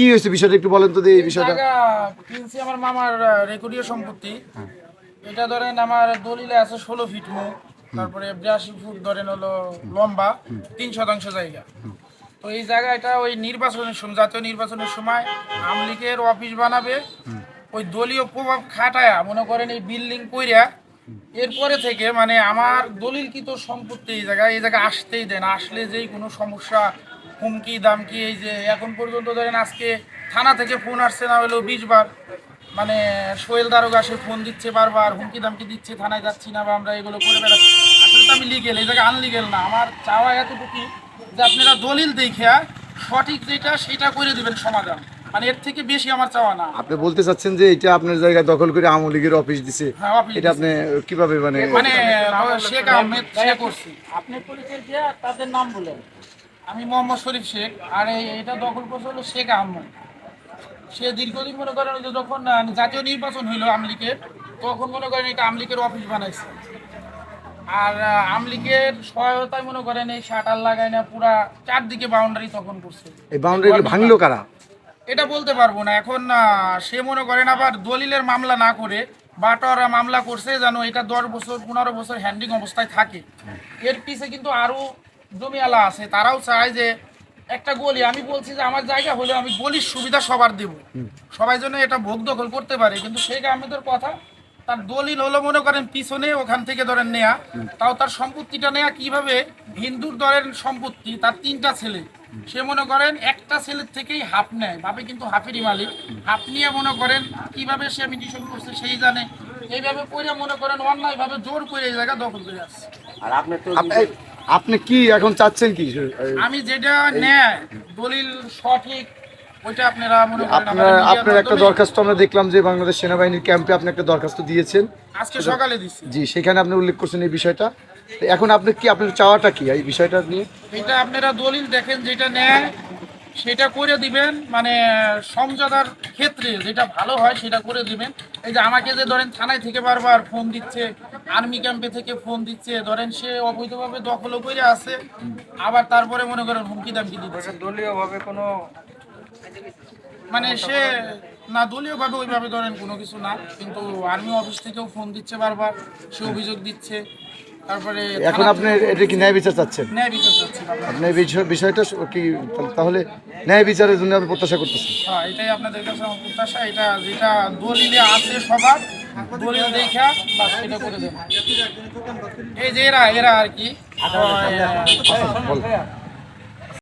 কি হয়েছে বিষয়টা একটু বলেন তো এই বিষয়টা। জায়গা কিনছি আমার মামার রেকর্ডীয় সম্পত্তি। এটা ধরেন আমার দলিলে আছে ষোলো ফিট মুখ তারপরে বিরাশি ফুট ধরেন হলো লম্বা তিন শতাংশ জায়গা। তো এই জায়গাটা ওই নির্বাচনের সময় জাতীয় নির্বাচনের সময় আমলিকের অফিস বানাবে। ওই দলীয় প্রভাব খাটায়া মনে করেন এই বিল্ডিং কইরা এরপরে থেকে মানে আমার দলিলকৃত সম্পত্তি এই জায়গায় এই জায়গায় আসতেই দেন আসলে যেই কোনো সমস্যা হুমকি দামকি এই যে এখন পর্যন্ত ধরেন আজকে থানা থেকে ফোন আসছে না হলেও বিশ বার। মানে সোহেল দারোগা সে ফোন দিচ্ছে বারবার হুমকি দামকি দিচ্ছে থানায় যাচ্ছি না বা আমরা এগুলো করে বেড়াচ্ছি। আসলে তো আমি লিগেল এই জায়গায় আনলিগেল না। আমার চাওয়া এতটুকু যে আপনারা দলিল দেখিয়া সঠিক যেটা সেটা করে দেবেন সমাধান। মানে এর থেকে বেশি আমার চাওয়া না। আপনি বলতে চাচ্ছেন যে এটা আপনার জায়গায় দখল করে আওয়ামী লীগের অফিস দিছে। হ্যাঁ, এটা আপনি কীভাবে মানে মানে শেখ আহমেদ সে করছি। আপনি পরিচয় দিয়ে তাদের নাম বলেন আমি মোহাম্মদ শরীফ শেখ আর এই- এটা দখল করছে হলো শেখ আহমদ। সে দীর্ঘদিন মনে করেন যে যখন জাতীয় নির্বাচন হইল আমলিকের তখন মনে করেন এটা আমলিকের অফিস বানাইছে। আর আমলিকের সহায়তায় মনে করেন এই শাটার লাগায় না পুরা চারদিকে বাউন্ডারি তখন করছে। এই বাউন্ডারি ভাঙলো কারা? এটা বলতে পারব না। এখন সে মনে করেন আবার দলিলের মামলা না করে বাটোয়ারা মামলা করছে যেন এটা দশ বছর পনেরো বছর হ্যান্ডিং অবস্থায় থাকে। এর পিছে কিন্তু আরও জমিওয়ালা আছে তারাও চায় যে একটা গলি আমি বলছি যে আমার জায়গা হলে আমি গলির সুবিধা সবার দেব। সবাই জন্য এটা ভোগ দখল করতে পারে কিন্তু শেখ আহমেদের কথা তার দলিল হলো মনে করেন পিছনে ওখান থেকে ধরেন নেয়া তাও তার সম্পত্তিটা নেয়া কীভাবে? হিন্দুর ধরেন সম্পত্তি তার তিনটা ছেলে। সে মনে করেন একটা ছেলের থেকেই হাফ নেয় ভাবে কিন্তু হাফেরই মালিক। হাফ নিয়ে মনে করেন কীভাবে সে আমি মিটিশন করছে সেই জানে। এইভাবে করে মনে করেন অন্যায় ভাবে জোর করে এই জায়গা দখল করে আসছে। আপ- আপনি কি এখন চাচ্ছেন কি? আমি যেটা নেয় দলিল সঠিক আপনারা একটা দরখাস্ত আমরা দেখলাম যে বাংলাদেশ সেনাবাহিনীর ক্যাম্পে আপনি একটা দরখাস্ত দিয়েছেন। আজকে সকালে জি সেখানে আপনি উল্লেখ করছেন এই বিষয়টা। তো এখন আপনি কি আপনার চাওয়াটা কি এই বিষয়টা নিয়ে? এটা আপনারা দলিল দেখেন যেটা নেয় সেটা করে দিবেন মানে সমঝোতার ক্ষেত্রে যেটা ভালো হয় সেটা করে দিবেন। এই যে আমাকে যে ধরেন থানায় থেকে বারবার ফোন দিচ্ছে আর্মি ক্যাম্পে থেকে ফোন দিচ্ছে ধরেন সে অবৈধভাবে দখল করে আছে আবার তারপরে মনে করেন হুমকি দামকি দিচ্ছে। দলীয়ভাবে কোনো মানে সে না দলীয়ভাবে ওইভাবে ধরেন কোনো কিছু না কিন্তু আর্মি অফিস থেকেও ফোন দিচ্ছে বারবার সে অভিযোগ দিচ্ছে। এখন আপনি এটা কি ন্যায় বিচার চাচ্ছেন? ন্যায় বিচার চাচ্ছে আপনি এই বিষয়টা কি তাহলে ন্যায় বিচারের জন্য আপনি প্রত্যাশা করতেছেন? হ্যাঁ এটাই আপনাদের কাছে আমার প্রত্যাশা। এটা যেটা দলিলে আছে সবার দলিল দেখা বা সেটা করে দেবেন এই যে এরা এরা আর কি।